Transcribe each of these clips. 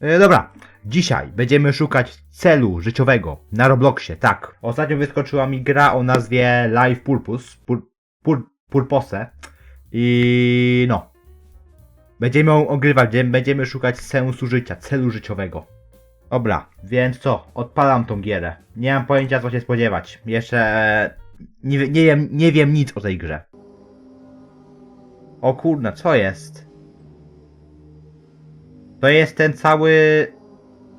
E, dobra, dzisiaj będziemy szukać celu życiowego na Robloxie, tak. Ostatnio wyskoczyła mi gra o nazwie Life Purpose, pur, pur, Purpose i no. Będziemy ją ogrywać, będziemy- szukać sensu życia, celu życiowego. Dobra, więc co, odpalam tą gierę. Nie mam pojęcia co się spodziewać. Jeszcze e, nie, nie, wiem, nie wiem nic o tej grze. O kurna, co jest? To jest ten cały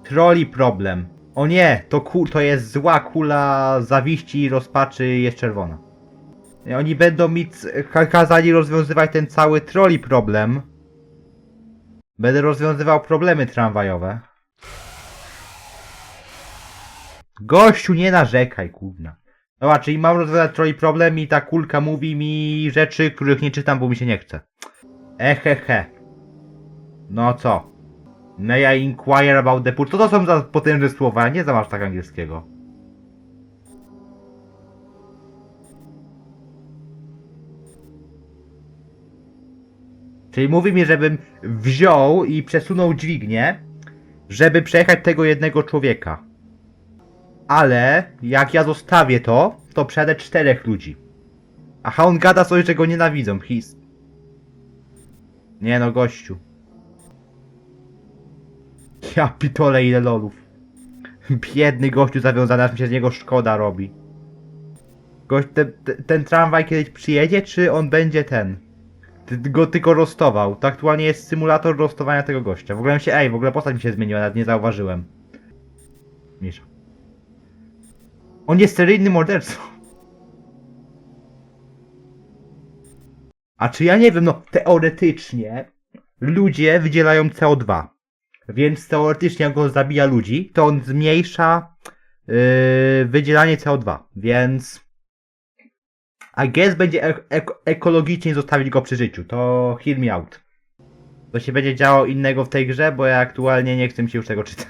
troli problem. O nie, to ku, to jest zła kula zawiści, rozpaczy i jest czerwona. Oni będą mi kazali rozwiązywać ten cały troli problem. Będę rozwiązywał problemy tramwajowe. Gościu, nie narzekaj, kurna. Dobra, czyli mam rozwiązać troli problem i ta kulka mówi mi rzeczy, których nie czytam, bo mi się nie chce. Ehehe. No co? May I inquire about the pool? Co to są za potężne słowa? Ja nie znam aż tak angielskiego. Czyli mówi mi, żebym wziął i przesunął dźwignię, żeby przejechać tego jednego człowieka. Ale jak ja zostawię to, to przejadę czterech ludzi. Aha, on gada coś, że go nienawidzą. His. Nie no, gościu. Ja pitole ile lolów. Biedny gościu zawiązany, aż mi się z niego szkoda robi. Gość, ten, ten, ten tramwaj kiedyś przyjedzie, czy on będzie ten? Go tylko rostował. To aktualnie jest symulator rostowania tego gościa. W ogóle mi się, ej, w ogóle postać mi się zmieniła, nawet nie zauważyłem. Misza. On jest seryjnym mordercą. A czy ja nie wiem, no teoretycznie ludzie wydzielają CO2. Więc teoretycznie jak go zabija ludzi, to on zmniejsza yy, wydzielanie CO2. Więc I guess będzie ek- ek- ekologicznie zostawić go przy życiu. To hear me out. To się będzie działo innego w tej grze, bo ja aktualnie nie chcę mi się już tego czytać.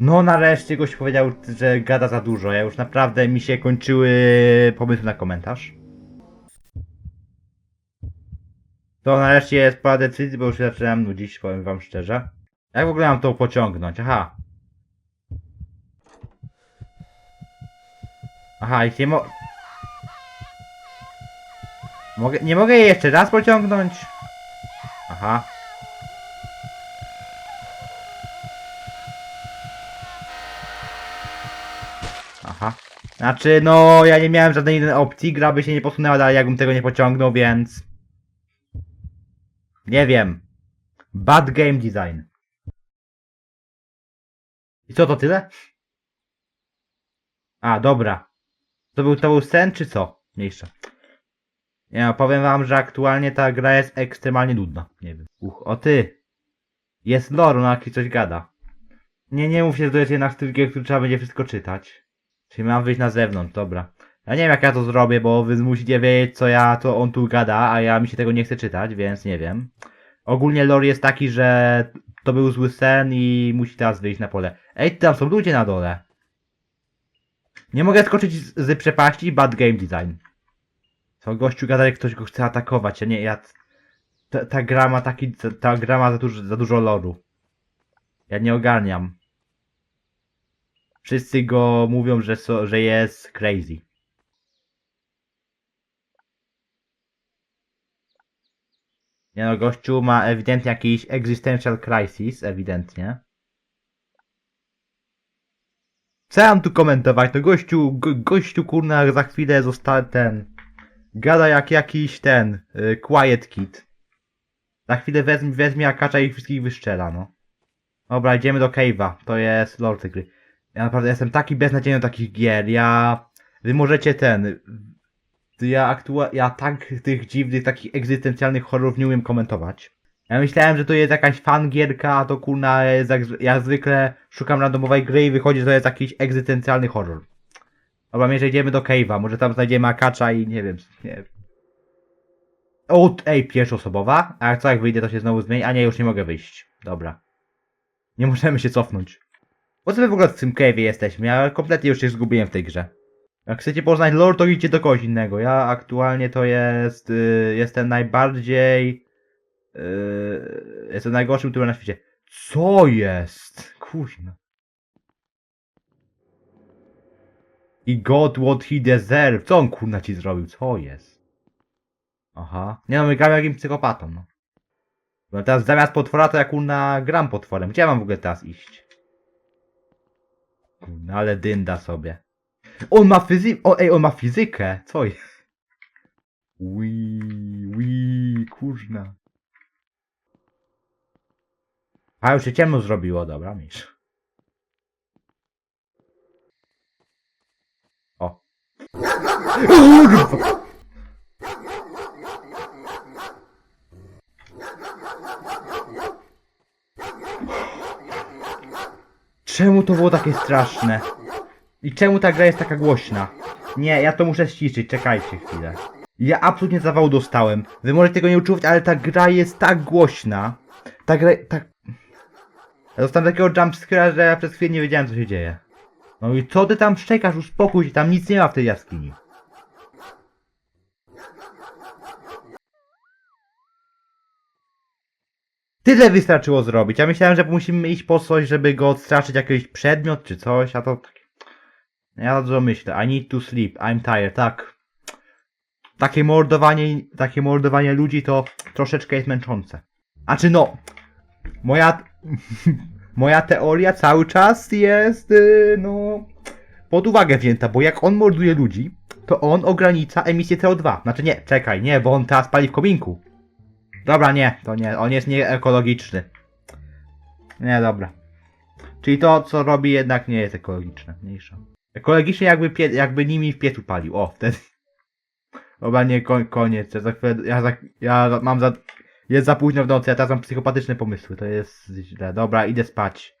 No nareszcie goś powiedział, że gada za dużo. Ja już naprawdę mi się kończyły pomysły na komentarz. To nareszcie jest pora decyzji, bo już zaczynam nudzić, powiem wam szczerze. Jak w ogóle mam to pociągnąć? Aha. Aha, i nie mo... Mogę, nie mogę jej jeszcze raz pociągnąć? Aha. Aha. Znaczy, no, ja nie miałem żadnej innej opcji, gra by się nie posunęła dalej, jakbym tego nie pociągnął, więc... Nie wiem. Bad game design. I co, to tyle? A, dobra. To był, to był sen, czy co? Mniejsza. Nie no, powiem wam, że aktualnie ta gra jest ekstremalnie nudna. Nie wiem. Uch, o ty! Jest lore, no jakiś coś gada. Nie, nie mów się, że to jest jednak styl gier, który trzeba będzie wszystko czytać. Czyli mam wyjść na zewnątrz, dobra. Ja nie wiem jak ja to zrobię, bo wy musicie wiedzieć co ja, co on tu gada, a ja mi się tego nie chce czytać, więc nie wiem. Ogólnie lore jest taki, że to był zły sen i musi teraz wyjść na pole. Ej, tam są ludzie na dole. Nie mogę skoczyć z, z przepaści, bad game design. Co gościu gada, jak ktoś go chce atakować, a nie, ja... Ta, ta gra ma taki, ta, ta gra ma za dużo, za dużo loru. Ja nie ogarniam. Wszyscy go mówią, że, so, że jest crazy. Nie no, gościu ma ewidentnie jakiś existential crisis, ewidentnie. Co ja mam tu komentować? No gościu, go, gościu kurna za chwilę został ten... Gada jak jakiś ten, y, quiet kid. Za chwilę wezmie, weźmie akacza i ich wszystkich wyszczela, no. Dobra, idziemy do cave'a. To jest lore tej gry. Ja naprawdę jestem taki beznadziejny takich gier. Ja... Wy możecie ten... Ja aktua... Ja tak tych dziwnych, takich egzystencjalnych horrorów nie umiem komentować. Ja myślałem, że to jest jakaś fan gierka, a to kurna jak, jak zwykle szukam randomowej gry i wychodzi, że to jest jakiś egzystencjalny horror. Dobra, może idziemy do cave'a, może tam znajdziemy akacza i nie wiem, nie wiem. O, ej, pierwszoosobowa? A co jak wyjdę to się znowu zmieni? A nie, już nie mogę wyjść. Dobra. Nie możemy się cofnąć. Po co my w ogóle w tym cave'ie jesteśmy? Ja kompletnie już się zgubiłem w tej grze. Jak chcecie poznać lore, to idźcie do kogoś innego. Ja aktualnie to jest... Yy, jestem najbardziej... Yy, jestem najgorszym typem na świecie. Co jest? Kuźno. I got what he deserved. Co on kurna ci zrobił? Co jest? Aha. Nie no, my gramy jakimś psychopatą, no. No teraz zamiast potwora to ja kurna gram potworem. Gdzie mam w ogóle teraz iść? Kurna, ale dynda sobie. On ma fizy... O, ej, on ma fizykę. Co jest? Ui, ui, kurna. A już się ciemno zrobiło, dobra, misz. O. Czemu to było takie straszne? I czemu ta gra jest taka głośna? Nie, ja to muszę ściszyć, czekajcie chwilę. Ja absolutnie zawału dostałem. Wy możecie tego nie uczuwać, ale ta gra jest tak głośna. Ta gra, tak... Ja dostałem takiego jumpscare'a, że ja przez chwilę nie wiedziałem co się dzieje. No i co ty tam szczekasz? Uspokój się, tam nic nie ma w tej jaskini. Tyle wystarczyło zrobić. Ja myślałem, że musimy iść po coś, żeby go odstraszyć jakiś przedmiot czy coś, a to... Ja dużo myślę. I need to sleep. I'm tired. Tak. Takie mordowanie, takie mordowanie ludzi to troszeczkę jest męczące. A czy no... Moja... moja teoria cały czas jest, yy, no... Pod uwagę wzięta, bo jak on morduje ludzi, to on ogranicza emisję CO2. Znaczy nie, czekaj, nie, bo on teraz pali w kominku. Dobra, nie, to nie, on jest nieekologiczny. Nie, dobra. Czyli to, co robi, jednak nie jest ekologiczne. Mniejsza. Ekologicznie jakby, pie, jakby nimi w piecu palił. O, wtedy. Dobra, nie, koniec. Ja, za chwilę, ja, za, ja mam za... Jest za późno w nocy, ja teraz mam psychopatyczne pomysły. To jest źle. Dobra, idę spać.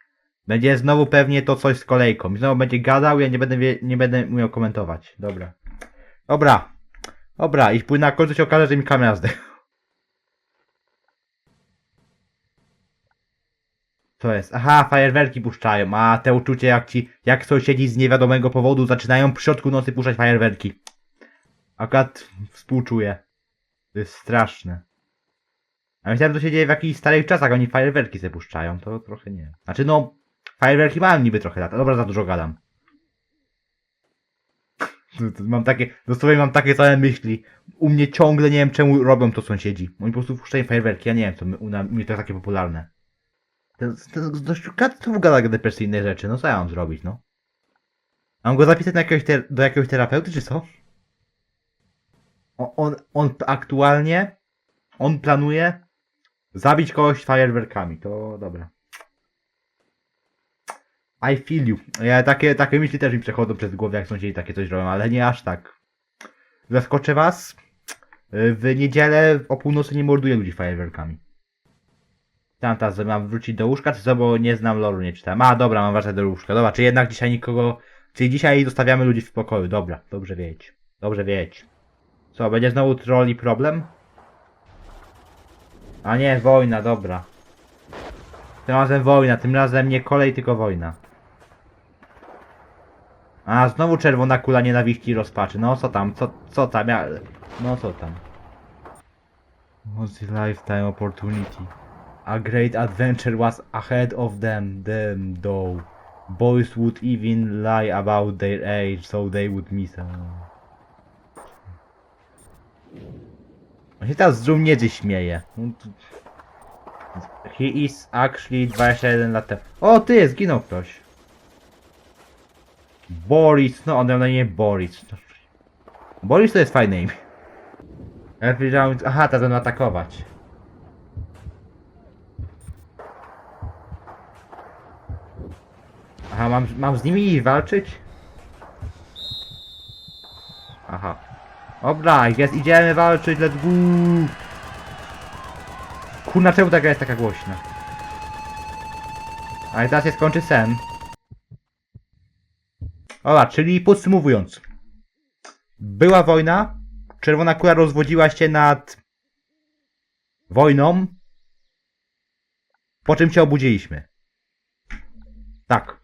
Będzie znowu pewnie to coś z kolejką. I znowu będzie gadał, ja nie będę, wie, nie będę umiał komentować. Dobra. Dobra. Dobra, i na końcu się okaże, że mi kamera zdechła. Co jest? Aha, fajerwerki puszczają. A te uczucie jak ci, jak sąsiedzi z niewiadomego powodu zaczynają w środku nocy puszczać fajerwerki. Akurat współczuję. To jest straszne. A myślałem, to się dzieje w jakichś starych czasach, oni fajerwerki se puszczają. To trochę nie. Znaczy no, fajerwerki mają niby trochę lata. Dobra, za dużo gadam. To- to Mam takie, dosłownie mam takie same myśli. U mnie ciągle nie wiem czemu robią to sąsiedzi. Oni po prostu puszczają fajerwerki, ja nie wiem co u mnie to jest takie popularne. To, to, to, to gada depresyjne rzeczy, no co ja mam zrobić, no? Mam go zapisać na jakiegoś do jakiegoś terapeuty, czy co? On, on, on aktualnie, on planuje zabić kogoś fajerwerkami, to dobra. I feel you. Ja, takie, takie myśli też mi przechodzą przez głowę, jak sąsiedzi takie coś robią, ale nie aż tak. Zaskoczę was. W niedzielę o północy nie morduję ludzi fajerwerkami. Tam teraz mam wrócić do łóżka, czy co, bo nie znam loru, nie czytałem. A, dobra, mam wracać do łóżka. Dobra, czy jednak dzisiaj nikogo... Czyli dzisiaj zostawiamy ludzi w spokoju. Dobra, dobrze wiedzieć. Dobrze wiedzieć. Co, będzie znowu troll i problem? A nie, wojna, dobra. Tym razem wojna, tym razem nie kolej, tylko wojna. A, znowu czerwona kula nienawiści i rozpaczy. No, co tam, co, co tam, ja... No, co tam. What's the lifetime opportunity? A great adventure was ahead of them, them though. Boys would even lie about their age, so they would miss out. On się teraz z żołnierzy śmieje. No He is actually 21 lat temu. O, ty, zginął ktoś. Boris, no on na imię Boris. Boris to jest fajne imię. Ja wiedziałem, aha, teraz będą atakować. Aha, mam, mam z nimi walczyć? Aha. Dobra, jest, idziemy walczyć, let's go! Kurna, czemu ta gra jest taka głośna? Ale teraz się skończy sen. Dobra, czyli podsumowując. Była wojna, czerwona kula rozwodziła się nad wojną, po czym się obudziliśmy. Tak.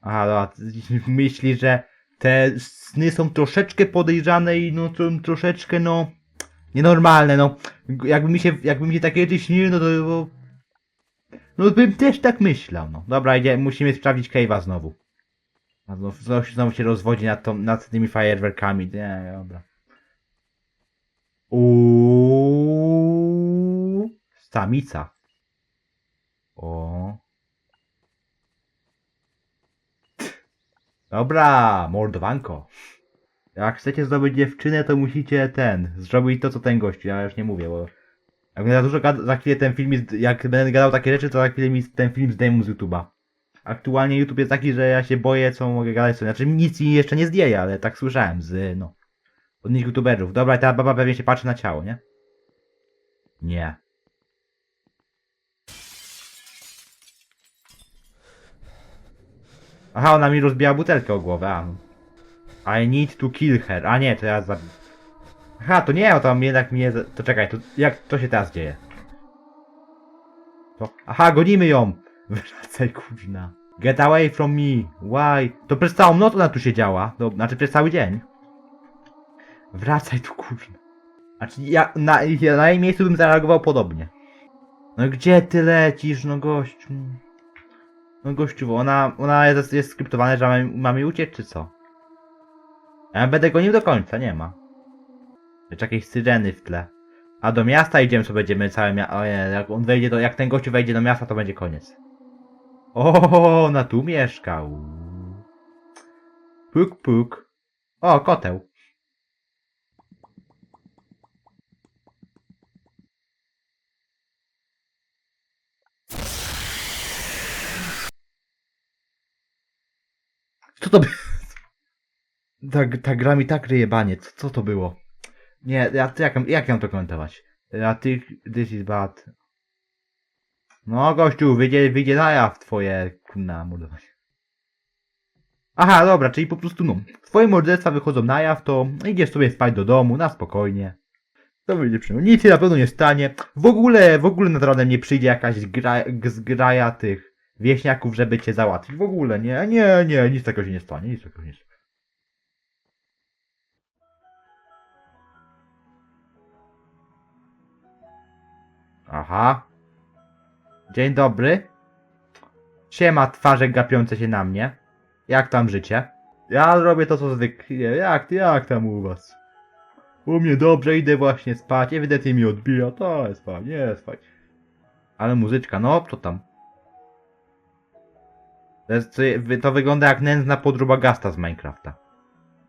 Aha, dobra. Myśli, że te sny są troszeczkę podejrzane i no to troszeczkę no nienormalne, no. Jakby mi się, jakby mi się takie rzeczy śniły, no to było... No bym też tak myślał, no. Dobra, idzie, musimy sprawdzić Cave'a znowu. A Znowu, znowu, się- znowu się rozwodzi nad, tą, nad tymi fajerwerkami. Nie, dobra. Uuu, Samica. O. Dobra, mordowanko. Jak chcecie zdobyć dziewczynę, to musicie ten, zrobić to co ten gościu, ja już nie mówię, bo jak będę za dużo gada, za chwilę ten film, z- jak będę gadał takie rzeczy, to za chwilę mi ten film zdejmą z YouTube'a. Aktualnie YouTube jest taki, że ja się boję, co mogę gadać sobie. Znaczy nic mi jeszcze nie zdjęje, ale tak słyszałem z, no, od innych YouTuberów. Dobra, ta baba pewnie się patrzy na ciało, nie? Nie. Aha, ona mi rozbiła butelkę o głowę, a. I need to kill her. A nie, to ja za... Aha, to nie, o tam jednak mnie... To czekaj, to jak to się teraz dzieje? To... Aha, gonimy ją! Wracaj, kurna. Get away from me. Why? To przez całą noc ona tu siedziała. No, znaczy przez cały dzień. Wracaj tu, kurna. Znaczy ja na, ja na jej miejscu bym zareagował podobnie. No gdzie ty lecisz, no gościu? No gościu, ona, ona jest, jest skryptowana, że mamy, mamy uciec, czy co? Ja będę gonił do końca, nie ma. Jeszcze jakieś syreny w tle. A do miasta idziemy, co będziemy całe miasto. Jak on wejdzie do, jak ten gościu wejdzie do miasta, to będzie koniec. O, ona tu mieszkał. Puk, puk. O, koteł. Co to było? Ta, ta gra mi tak ryje banie. Co, co to było? Nie, ja, jak, jak ją to komentować? Ja ty, this is bad. No gościu, wyjdzie, wyjdzie na jaw twoje kurna mordowanie. Aha, dobra, czyli po prostu no, twoje morderstwa wychodzą na jaw, to idziesz sobie spać do domu, na spokojnie. To będzie przy Nic się na pewno nie stanie. W ogóle, w ogóle nad ranem nie przyjdzie jakaś gra, zgraja tych wieśniaków, żeby cię załatwić. W ogóle, nie, nie, nie, nic takiego się nie stanie, nic takiego się nie stanie. Aha. Dzień dobry. Siema, twarze gapiące się na mnie. Jak tam życie? Ja robię to co zwykle. Jak, jak tam u was? U mnie dobrze, idę właśnie spać. Ewidentnie mi odbija. To jest fajnie, jest fajnie. Ale muzyczka, no, co tam? To, jest, to wygląda jak nędzna podróba gasta z Minecrafta.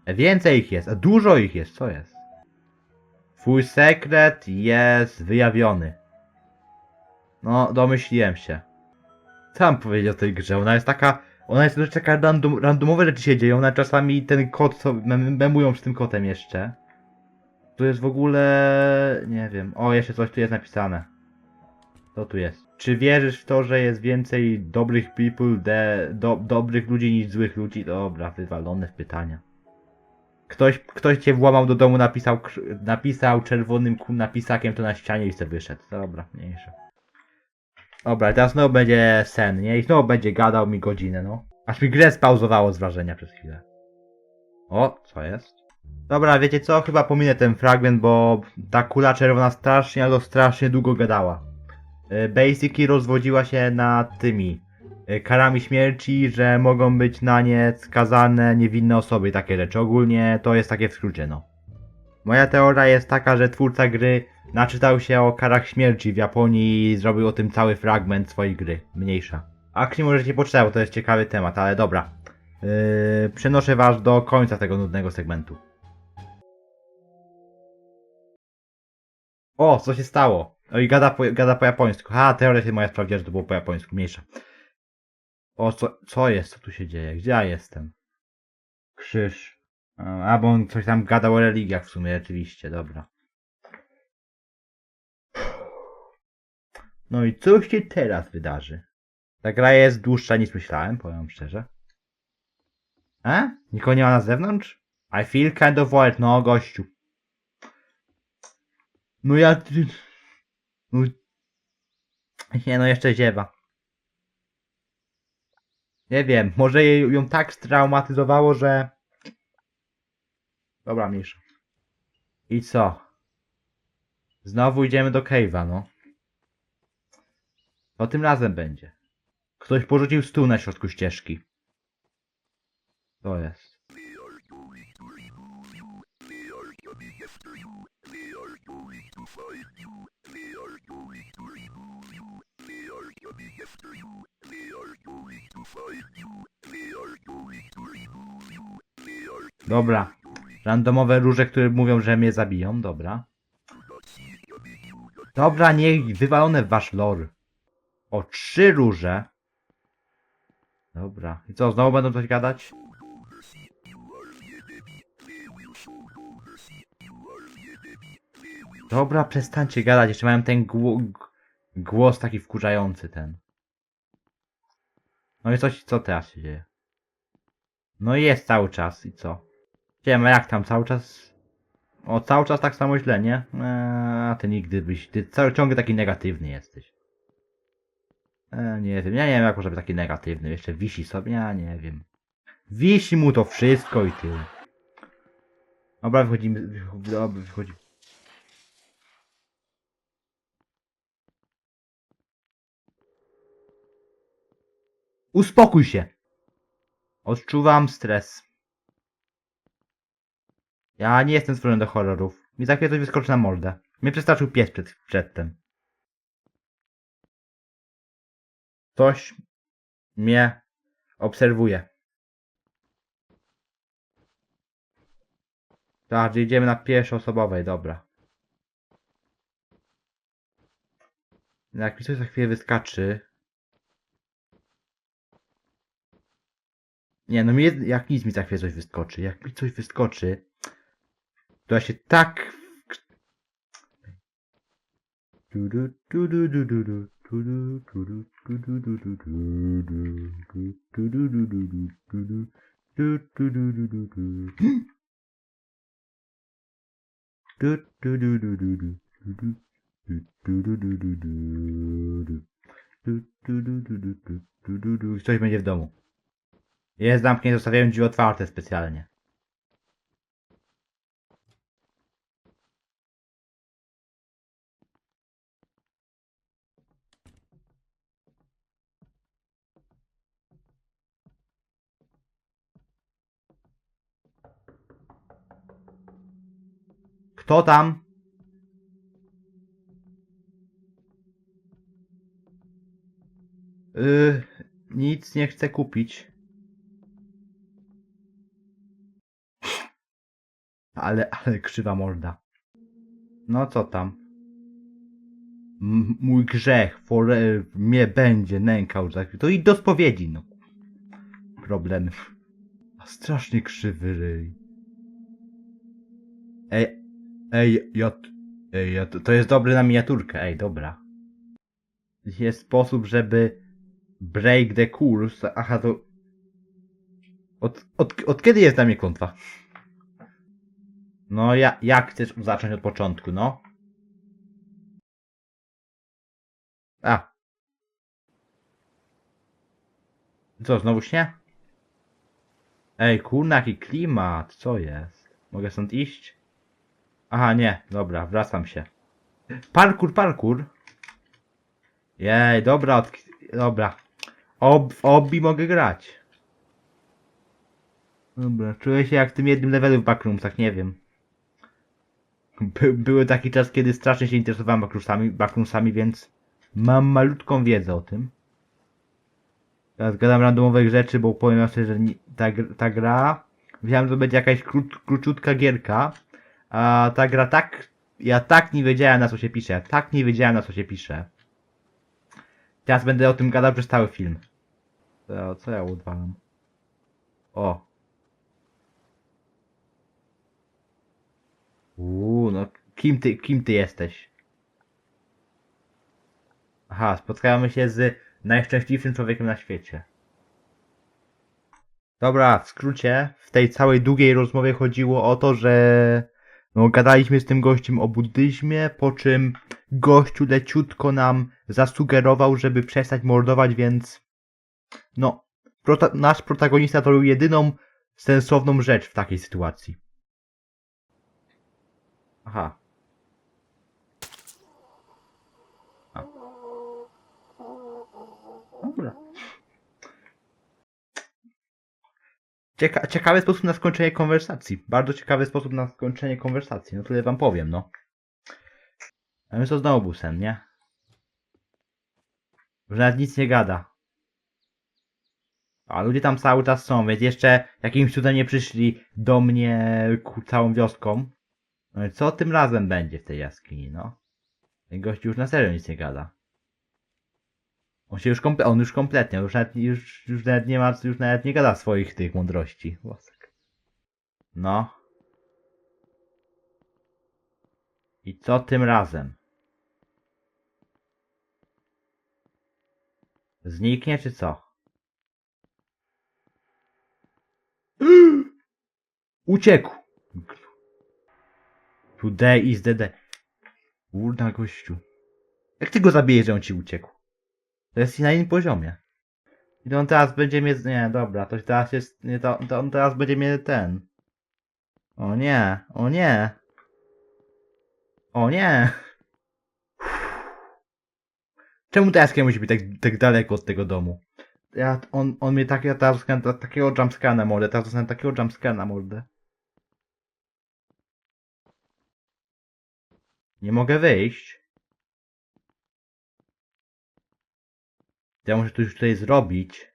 Więcej ich jest, a dużo ich jest, co jest? Twój sekret jest wyjawiony. No, domyśliłem się. Co mam powiedzieć o tej grze? Ona jest taka... Ona jest też taka random, randomowe rzeczy się dzieją. Ona czasami ten kot, co mem- memują z tym kotem jeszcze. Tu jest w ogóle... Nie wiem. O, jeszcze coś tu jest napisane. Co tu jest? Czy wierzysz w to, że jest więcej dobrych people, de, do, dobrych ludzi niż złych ludzi? Dobra, wywalone w pytania. Ktoś, ktoś cię włamał do domu, napisał, napisał czerwonym napisakiem to na ścianie i sobie wyszedł. Dobra, mniejsze. Dobra, teraz znowu będzie sen, nie? I znowu będzie gadał mi godzinę, no. Aż mi grę spauzowało z wrażenia przez chwilę. O, co jest? Dobra, wiecie co? Chyba pominę ten fragment, bo ta kula czerwona strasznie, ale strasznie długo gadała. Y, Basically rozwodziła się nad tymi y, karami śmierci, że mogą być na nie skazane niewinne osoby i takie rzeczy. Ogólnie to jest takie w skrócie, no. Moja teoria jest taka, że twórca gry naczytał się o karach śmierci w Japonii i zrobił o tym cały fragment swojej gry. Mniejsza. Akcji możecie poczytać, bo to jest ciekawy temat, ale dobra. Yy, przenoszę was do końca tego nudnego segmentu. O, co się stało? Oj, gada po, gada po japońsku. Ha, się moja sprawdziła, że to było po japońsku. Mniejsza. O, co, co jest? Co tu się dzieje? Gdzie ja jestem? Krzyż. A, A, bo on coś tam gadał o religiach w sumie, rzeczywiście, dobra. No i co się teraz wydarzy? Ta gra jest dłuższa niż myślałem, powiem szczerze. E? Nikogo nie ma na zewnątrz? I feel kind of wild, no gościu. No ja... No... Nie no, jeszcze ziewa. Nie wiem, może jej, ją tak straumatyzowało, że... Dobra, mniejsza. I co? Znowu idziemy do Cave'a, no. To tym razem będzie. Ktoś porzucił stół na środku ścieżki. To jest. Dobra. Randomowe róże, które mówią, że mnie zabiją. Dobra. Dobra, niech wywalone wasz lore. O, trzy róże. Dobra. I co, znowu będą coś gadać? Dobra, przestańcie gadać. Jeszcze mają ten gło głos taki wkurzający ten. No i coś, co teraz się dzieje? No i jest cały czas i co? Wiem, a jak tam cały czas? O, cały czas tak samo źle, nie? Eee, ty nigdy byś, ty cały ciągle taki negatywny jesteś. Eee, nie wiem, ja nie wiem jak może być taki negatywny, jeszcze wisi sobie, ja nie wiem. Wisi mu to wszystko i tyle. Dobra, wychodzimy, wycho- dobra, wychodzi. Uspokój się! Odczuwam stres. Ja nie jestem stworzony do horrorów. Mi za chwilę coś wyskoczy na mordę. Mnie przestraszył pies przed, przedtem. Ktoś mnie obserwuje. Tak, idziemy na pierwszoosobowej, dobra. Jak mi coś za chwilę wyskaczy... Nie, no mi, jak nic mi za chwilę coś wyskoczy. Jak mi coś wyskoczy, to ja się tak... Coś będzie w domu. Jest zamknięte, zostawiałem drzwi otwarte specjalnie. Kto tam? Yy, nic nie chcę kupić. Ale, ale krzywa morda. No co tam? M mój grzech fore mnie będzie nękał za. To i do spowiedzi, no. Problemy. A strasznie krzywy ryj. Ej, ej, ja, ej, ja, to jest dobre na miniaturkę, ej, dobra. Jest sposób, żeby break the course, aha, to... Od, od, od kiedy jest na mnie klątwa? No, ja, jak chcesz zacząć od początku, no? A. Co, znowu śnie? Ej, kurna, jaki klimat, co jest? Mogę stąd iść? Aha, nie, dobra, wracam się. Parkour, parkour. Jej, dobra, od... dobra. Ob, w obbi mogę grać. Dobra, czuję się jak w tym jednym levelu w Backroomsach, nie wiem. By, były taki czas, kiedy strasznie się interesowałem backroomsami, backroomsami, więc mam malutką wiedzę o tym. Teraz gadam randomowych rzeczy, bo powiem sobie, że ni- ta, ta gra... Wiedziałem, że to będzie jakaś krót, króciutka gierka, a ta gra tak... Ja tak nie wiedziałem, na co się pisze. Tak nie wiedziałem, na co się pisze. Teraz będę o tym gadał przez cały film. Co co ja odwalam? O. Uuu, no kim ty, kim ty jesteś? Aha, spotkamy się z najszczęśliwszym człowiekiem na świecie. Dobra, w skrócie, w tej całej długiej rozmowie chodziło o to, że no, gadaliśmy z tym gościem o buddyzmie, po czym gościu leciutko nam zasugerował, żeby przestać mordować, więc no, prota nasz protagonista to jedyną sensowną rzecz w takiej sytuacji. Aha. A. Dobra. Cieka ciekawy sposób na skończenie konwersacji. Bardzo ciekawy sposób na skończenie konwersacji. No tyle wam powiem, no. A my co znowu busem, nie? Że nawet nic nie gada. A ludzie tam cały czas są, więc jeszcze jakimś cudem nie przyszli do mnie ku całą wioską. No i co tym razem będzie w tej jaskini, no? Ten gościu już na serio nic nie gada. On się już komple- on już kompletnie, już nawet, już, już nawet nie ma, już nawet nie gada swoich tych mądrości. Włosek. No. I co tym razem? Zniknie czy co? Uciekł! Today is the day. Kurna gościu. Jak ty go zabijesz, że on ci uciekł? To jest na innym poziomie. I on teraz będzie mnie... Nie, dobra, to teraz jest... Nie, to, to on teraz będzie mnie ten... O nie, o nie. O nie. Czemu ta jaskinia musi być tak, tak daleko od tego domu? Ja, on, on mnie tak, ja teraz dostanę ta- takiego jumpscana na mordę, teraz dostanę takiego jumpscana na mordę. Nie mogę wyjść. Ja muszę coś tutaj zrobić.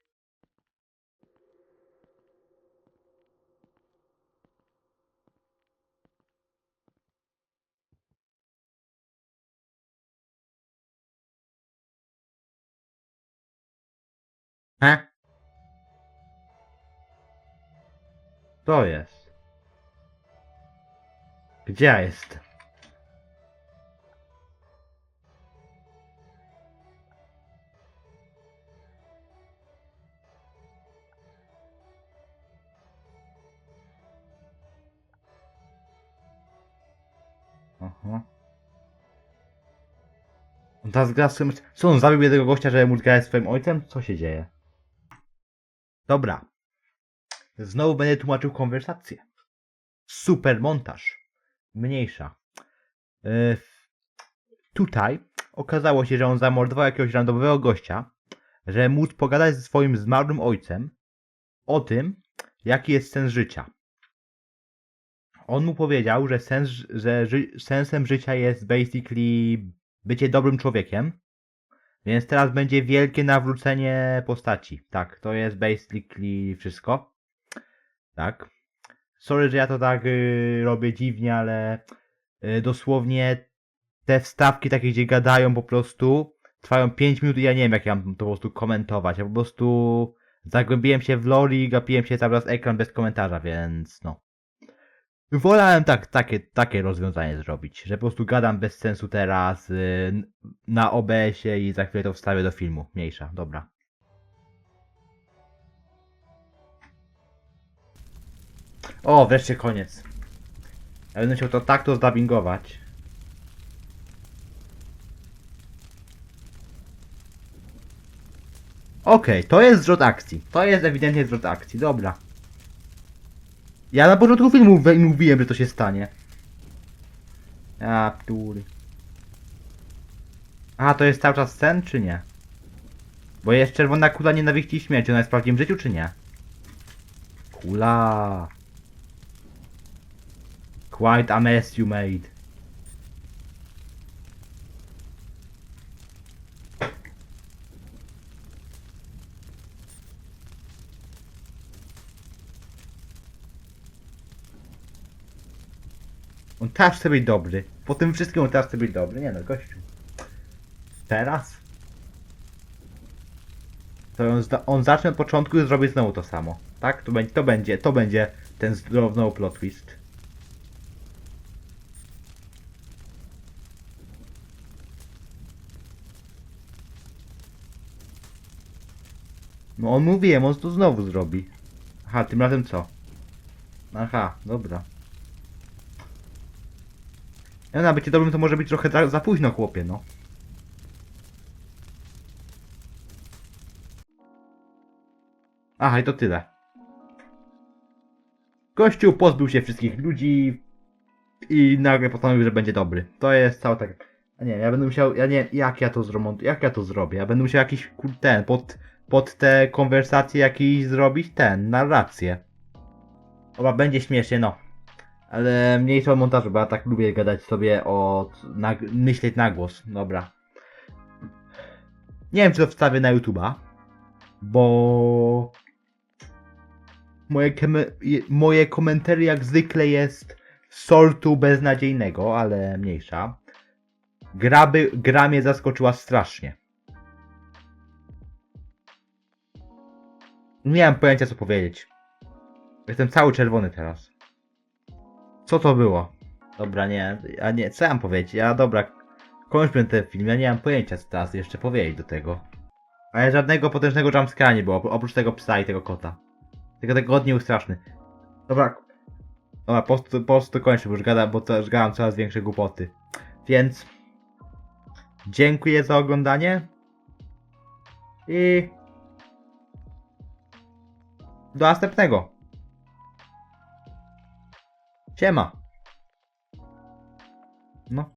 He? To jest. Gdzie ja jestem? Aha. On teraz gra swoim... Co on zabił jednego gościa, że mu gra swoim ojcem? Co się dzieje? Dobra. Znowu będę tłumaczył konwersację. Super montaż. Mniejsza. Yy, tutaj okazało się, że on zamordował jakiegoś randomowego gościa, że móc pogadać ze swoim zmarłym ojcem o tym, jaki jest sens życia. On mu powiedział, że, sens, że ży, sensem życia jest basically bycie dobrym człowiekiem, więc teraz będzie wielkie nawrócenie postaci. Tak, to jest basically wszystko. Tak. Sorry, że ja to tak y, robię dziwnie, ale y, dosłownie te wstawki takie, gdzie gadają po prostu trwają 5 minut i ja nie wiem, jak ja mam to po prostu komentować. Ja po prostu zagłębiłem się w lore i gapiłem się cały czas ekran bez komentarza, więc no. Wolałem tak, takie, takie rozwiązanie zrobić, że po prostu gadam bez sensu teraz y, na OBS-ie i za chwilę to wstawię do filmu. Mniejsza, dobra. O, wreszcie koniec. Ja będę chciał to tak to zdubbingować. Okej, to jest zwrot akcji. To jest ewidentnie zwrot akcji, dobra. Ja na początku filmu mówiłem, że to się stanie. A, ptury. A, to jest cały czas sen, czy nie? Bo jest czerwona kula nienawiści i śmierci. Ona jest w prawdziwym życiu, czy nie? Kula. Quite a mess you made. Teraz chce być dobry. Po tym wszystkim teraz chce być dobry. Nie no, gościu. Teraz? To on, on zacznie od początku i zrobi znowu to samo. Tak? To będzie, to będzie, to będzie ten znowu plot twist. No on mówiłem, on to znowu zrobi. Aha, tym razem co? Aha, dobra. Ja na bycie dobrym to może być trochę za, późno, chłopie, no. Aha, i to tyle. Kościół pozbył się wszystkich ludzi i nagle postanowił, że będzie dobry. To jest cały tak. Nie, ja będę musiał. Ja nie, jak ja to zremontuję, jak ja to zrobię? Ja będę musiał jakiś ten, pod, pod te konwersacje jakiś zrobić ten, narrację. Chyba będzie śmiesznie, no. Ale mniejsza o montażu, bo ja tak lubię gadać sobie o... Na, myśleć na głos. Dobra. Nie wiem, czy to wstawię na YouTube'a, bo... Moje, moje komentarze jak zwykle jest sortu beznadziejnego, ale mniejsza. Gra, by, gra mnie zaskoczyła strasznie. Nie mam pojęcia co powiedzieć. Jestem cały czerwony teraz. Co to było? Dobra, nie, a nie, co ja mam powiedzieć? Ja, dobra, kończmy ten film, ja nie mam pojęcia co teraz jeszcze powiedzieć do tego. Ale żadnego potężnego jumpscare'a nie było, opr- oprócz tego psa i tego kota. Tylko nie był straszny. Dobra, dobra, po prostu, po prostu kończę, bo już gadam, bo to, już coraz większe głupoty. Więc... Dziękuję za oglądanie. I... Do następnego. Siema.